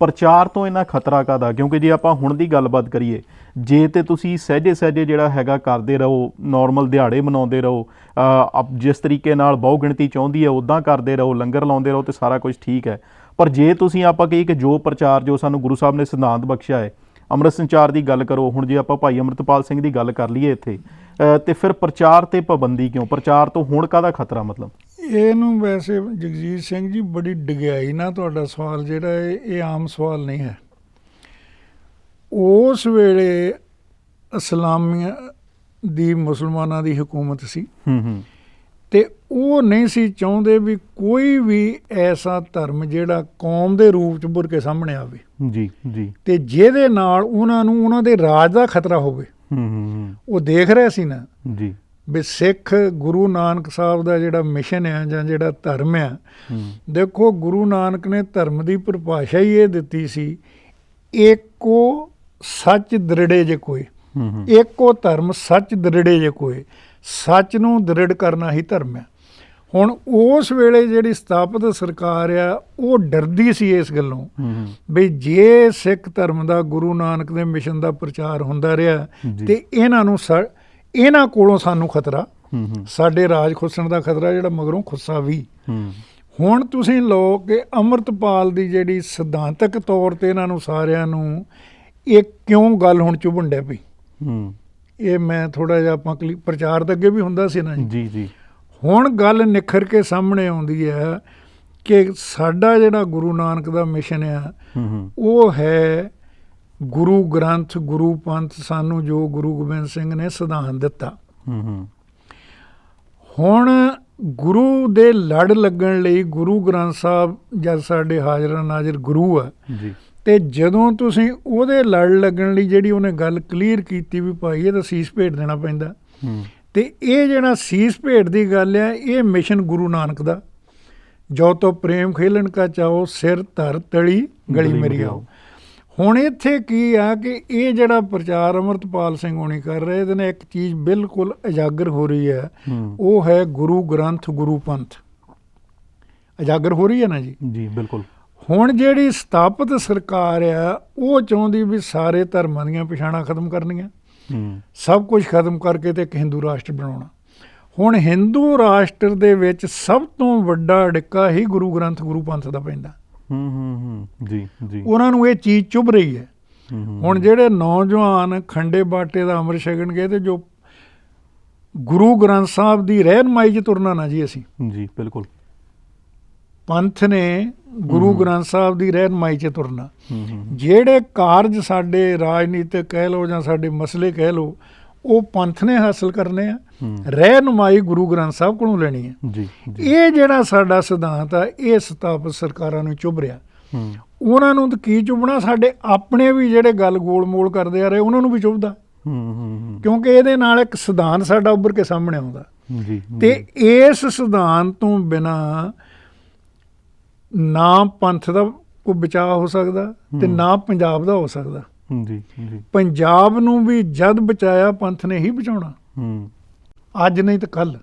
ਪ੍ਰਚਾਰ ਤੋਂ ਇਹਨਾਂ ਖਤਰਾ ਕਾਦਾ ਕਿਉਂਕਿ ਜੇ ਆਪਾਂ ਹੁਣ ਦੀ ਗੱਲਬਾਤ ਕਰੀਏ ਜੇ ਤੇ ਤੁਸੀਂ ਸਹਿਜੇ ਸਹਿਜੇ ਜਿਹੜਾ ਹੈਗਾ ਕਰਦੇ ਰਹੋ ਨਾਰਮਲ ਦਿਹਾੜੇ ਮਨਾਉਂਦੇ ਰਹੋ ਅ, ਅਪ- ਜਿਸ ਤਰੀਕੇ ਨਾਲ ਬਹੁ ਗਿਣਤੀ ਚਾਹੁੰਦੀ ਹੈ ਉਦਾਂ ਕਰਦੇ ਰਹੋ ਲੰਗਰ ਲਾਉਂਦੇ ਰਹੋ ਤੇ ਸਾਰਾ ਕੁਝ ਠੀਕ ਹੈ। ਪਰ ਜੇ ਤੁਸੀਂ ਆਪਾਂ ਕਹੀਏ ਕਿ ਜੋ ਪ੍ਰਚਾਰ ਜੋ ਸਾਨੂੰ ਗੁਰੂ ਸਾਹਿਬ ਨੇ ਸਿਧਾਂਤ ਬਖਸ਼ਿਆ ਹੈ ਅੰਮ੍ਰਿਤ ਸੰਚਾਰ ਦੀ ਗੱਲ ਕਰੋ ਹੁਣ ਜੇ ਆਪਾਂ ਭਾਈ ਅੰਮ੍ਰਿਤਪਾਲ ਸਿੰਘ ਦੀ ਗੱਲ ਕਰ ਲਈਏ ਇੱਥੇ ਅ, ਤੇ ਫਿਰ ਪ੍ਰਚਾਰ ਤੇ ਪਾਬੰਦੀ ਕਿਉਂ? ਪ੍ਰਚਾਰ ਤੋਂ ਹੁਣ ਕਾਹਦਾ ਖਤਰਾ ਮਤਲਬ? ਇਹਨੂੰ ਵੈਸੇ ਜਗਜੀਤ ਸਿੰਘ ਜੀ ਬੜੀ ਡਿਗਿਆਈ ਨਾਲ ਤੁਹਾਡਾ ਸਵਾਲ ਜਿਹੜਾ ਇਹ ਆਮ ਸਵਾਲ ਨਹੀਂ ਹੈ। ਉਸ ਵੇਲੇ ਇਸਲਾਮੀਆਂ ਦੀ ਮੁਸਲਮਾਨਾਂ ਦੀ ਹਕੂਮਤ ਸੀ। ਹੂੰ ਹੂੰ। ਤੇ ਉਹ ਨਹੀਂ ਸੀ ਚਾਹੁੰਦੇ ਵੀ ਕੋਈ ਵੀ ਐਸਾ ਧਰਮ ਜਿਹੜਾ ਕੌਮ ਦੇ ਰੂਪ ਚ ਭੁਰ ਕੇ ਸਾਹਮਣੇ ਆਵੇ। ਜੀ ਜੀ। ਤੇ ਜਿਹਦੇ ਨਾਲ ਉਹਨਾਂ ਨੂੰ ਉਹਨਾਂ ਦੇ ਰਾਜ ਦਾ ਖਤਰਾ ਹੋਵੇ। ਹੂੰ ਹੂੰ। ਉਹ ਦੇਖ ਰਹੇ ਸੀ ਨਾ। ਜੀ। ਵੀ ਸਿੱਖ ਗੁਰੂ ਨਾਨਕ ਸਾਹਿਬ ਦਾ ਜਿਹੜਾ ਮਿਸ਼ਨ ਹੈ ਜਾਂ ਜਿਹੜਾ ਧਰਮ ਹੈ। ਦੇਖੋ ਗੁਰੂ ਨਾਨਕ ਨੇ ਧਰਮ ਦੀ ਪਰਿਭਾਸ਼ਾ ਹੀ ਇਹ ਦਿੱਤੀ ਸੀ ਏਕੋ ਸੱਚ ਦ੍ਰਿੜੇ ਜੇ ਕੋਈ ਏਕੋ ਧਰਮ ਸੱਚ ਦ੍ਰਿੜੇ ਜੇ ਕੋਈ ਸੱਚ ਨੂੰ ਦ੍ਰਿੜ ਕਰਨਾ ਹੀ ਧਰਮ ਹੈ ਹੁਣ ਉਸ ਵੇਲੇ ਜਿਹੜੀ ਸਥਾਪਿਤ ਸਰਕਾਰ ਆ ਉਹ ਡਰਦੀ ਸੀ ਇਸ ਗੱਲੋਂ ਵੀ ਜੇ ਸਿੱਖ ਧਰਮ ਦਾ ਗੁਰੂ ਨਾਨਕ ਦੇ ਮਿਸ਼ਨ ਦਾ ਪ੍ਰਚਾਰ ਹੁੰਦਾ ਰਿਹਾ। ਤੇ ਇਹਨਾਂ ਨੂੰ ਇਹਨਾਂ ਕੋਲੋਂ ਸਾਨੂੰ ਖਤਰਾ ਹੂੰ ਹੂੰ। ਸਾਡੇ ਰਾਜ ਖੁੱਸਣ ਦਾ ਖਤਰਾ ਜਿਹੜਾ ਮਗਰੋਂ ਖੁੱਸਾ ਵੀ। ਹੂੰ। ਹੁਣ ਤੁਸੀਂ ਲੋ ਕਿ ਅੰਮ੍ਰਿਤਪਾਲ ਦੀ ਜਿਹੜੀ ਸਿਧਾਂਤਕ ਤੌਰ ਤੇ ਇਹਨਾਂ ਨੂੰ ਸਾਰਿਆਂ ਨੂੰ ਇਹ ਕਿਉਂ ਗੱਲ ਹੁਣ ਚੁਭਣ ਡੈ ਪਈ? ਹੂੰ। ਇਹ ਮੈਂ ਥੋੜਾ ਜਿਹਾ ਆਪਾਂ ਕਲੀ- ਪ੍ਰਚਾਰ ਤਾਂ ਅੱਗੇ ਵੀ ਹੁੰਦਾ ਸੀ ਨਾ ਜੀ। ਜੀ ਹੁਣ ਗੱਲ ਨਿਖਰ ਕੇ ਸਾਹਮਣੇ ਆਉਂਦੀ ਹੈ ਕਿ ਸਾਡਾ ਜਿਹੜਾ ਗੁਰੂ ਨਾਨਕ ਦਾ ਮਿਸ਼ਨ ਆ ਉਹ ਹੈ ਗੁਰੂ ਗ੍ਰੰਥ ਗੁਰੂ ਪੰਥ ਸਾਨੂੰ ਜੋ ਗੁਰੂ ਗੋਬਿੰਦ ਸਿੰਘ ਨੇ ਸਿਧਾਂਤ ਦਿੱਤਾ। ਹੂੰ ਹੂੰ। ਹੁਣ ਗੁਰੂ ਦੇ ਲੜ ਲੱਗਣ ਲਈ ਗੁਰੂ ਗ੍ਰੰਥ ਸਾਹਿਬ ਜਦ ਸਾਡੇ ਹਾਜ਼ਰ ਨਾਜ਼ਰ ਗੁਰੂ ਆ ਜੀ। ਤੇ ਜਦੋਂ ਤੁਸੀਂ ਉਹਦੇ ਲੜ ਲੱਗਣ ਲਈ ਜਿਹੜੀ ਉਹਨੇ ਗੱਲ ਕਲੀਅਰ ਕੀਤੀ ਵੀ ਭਾਈ ਇਹ ਤਾਂ ਸੀਸ ਭੇਟ ਦੇਣਾ ਪੈਂਦਾ। ਹੂੰ। ਤੇ ਇਹ ਜਿਹੜਾ ਸੀਸ ਭੇਟ ਦੀ ਗੱਲ ਆ ਇਹ ਮਿਸ਼ਨ ਗੁਰੂ ਨਾਨਕ ਦਾ। ਜੋ ਤੋ ਪ੍ਰੇਮ ਖੇਲਣ ਕਾ ਚਾਓ ਸਿਰ ਧਰ ਤਲੀ ਗਲੀ ਮੇਰੀ ਆਓ। ਹੁਣ ਇੱਥੇ ਕੀ ਆ ਕਿ ਇਹ ਜਿਹੜਾ ਪ੍ਰਚਾਰ ਅਮਰਤਪਾਲ ਸਿੰਘ ਹੋਣੀ ਕਰ ਰਹੇ ਇਹਦੇ ਨਾਲ ਇੱਕ ਚੀਜ਼ ਬਿਲਕੁਲ ਉਜਾਗਰ ਹੋ ਰਹੀ ਹੈ। ਉਹ ਹੈ ਗੁਰੂ ਗ੍ਰੰਥ ਗੁਰੂ ਪੰਥ। ਉਜਾਗਰ ਹੋ ਰਹੀ ਹੈ ਨਾ ਜੀ? ਜੀ ਬਿਲਕੁਲ। ਹੁਣ ਜਿਹੜੀ ਸਥਾਪਿਤ ਸਰਕਾਰ ਆ ਉਹ ਚਾਹੁੰਦੀ ਵੀ ਸਾਰੇ ਧਰਮਾਂ ਦੀਆਂ ਪਛਾਣਾਂ ਖਤਮ ਕਰਨੀਆਂ। ਸਭ ਕੁਝ ਖਤਮ ਕਰਕੇ ਤੇ ਇੱਕ ਹਿੰਦੂ ਰਾਸ਼ਟਰ ਬਣਾਉਣਾ। ਹੁਣ ਹਿੰਦੂ ਰਾਸ਼ਟਰ ਦੇ ਵਿੱਚ ਸਭ ਤੋਂ ਵੱਡਾ ਅੜਿੱਕਾ ਹੀ ਗੁਰੂ ਗ੍ਰੰਥ ਗੁਰੂ ਪੰਥ ਦਾ ਪੈਂਦਾ। ਹੂੰ ਹੂੰ ਜੀ ਜੀ। ਉਹਨਾਂ ਨੂੰ ਇਹ ਚੀਜ਼ ਚੁਭ ਰਹੀ ਹੈ। ਹੁਣ ਜਿਹੜੇ ਨੌਜਵਾਨ ਖੰਡੇ ਬਾਟੇ ਦਾ ਅੰਮ੍ਰਿਤ ਛਕਣਗੇ ਤੇ ਜੋ ਗੁਰੂ ਗ੍ਰੰਥ ਸਾਹਿਬ ਦੀ ਰਹਿਨਮਾਈ 'ਚ ਤੁਰਨਾ ਨਾ ਜੀ ਅਸੀਂ। ਜੀ ਬਿਲਕੁਲ। ਪੰਥ ਨੇ ਗੁਰੂ ਗ੍ਰੰਥ ਸਾਹਿਬ ਦੀ ਰਹਿਨਮਾਈ 'ਚ ਤੁਰਨਾ। ਜਿਹੜੇ ਕਾਰਜ ਸਾਡੇ ਰਾਜਨੀਤਿਕ ਕਹਿ ਲਓ ਜਾਂ ਸਾਡੇ ਮਸਲੇ ਕਹਿ ਲਓ ਉਹ ਪੰਥ ਨੇ ਹਾਸਲ ਕਰਨੇ ਆ। ਰਹਿਨਮਾਈ ਗੁਰੂ ਗ੍ਰੰਥ ਸਾਹਿਬ ਕੋਲੋਂ ਲੈਣੀ ਹੈ ਜੀ ਇਹ ਜਿਹੜਾ ਸਾਡਾ ਸਿਧਾਂਤ ਆ ਇਹ ਸਥਾਪਿਤ ਸਰਕਾਰਾਂ ਨੂੰ ਚੁੱਭ ਰਿਹਾ। ਉਹਨਾਂ ਨੂੰ ਤਾਂ ਕੀ ਚੁੱਭਣਾ? ਸਾਡੇ ਆਪਣੇ ਵੀ ਜਿਹੜੇ ਗੱਲ ਗੋਲ-ਮੋਲ ਕਰਦੇ ਆ ਰਹੇ ਉਹਨਾਂ ਨੂੰ ਵੀ ਚੁੱਭਦਾ। ਹੂੰ ਹੂੰ ਹੂੰ। ਕਿਉਂਕਿ ਇਹਦੇ ਨਾਲ ਇੱਕ ਸਿਧਾਂਤ ਸਾਡਾ ਉੱਭਰ ਕੇ ਸਾਹਮਣੇ ਆਉਂਦਾ। ਜੀ ਤੇ ਇਸ ਸਿਧਾਂਤ ਤੋਂ ਬਿਨਾ ਨਾ ਪੰਥ ਦਾ ਕੋਈ ਬਚਾਅ ਹੋ ਸਕਦਾ ਤੇ। ਨਾ ਪੰਜਾਬ ਦਾ ਹੋ ਸਕਦਾ। ਜੀ ਜੀ ਪੰਜਾਬ ਨੂੰ ਵੀ ਜਦ ਬਚਾਇਆ ਪੰਥ ਨੇ ਹੀ ਬਚਾਉਣਾ। ਹੂੰ। ਅੱਜ ਨਹੀਂ ਤਾਂ ਕੱਲ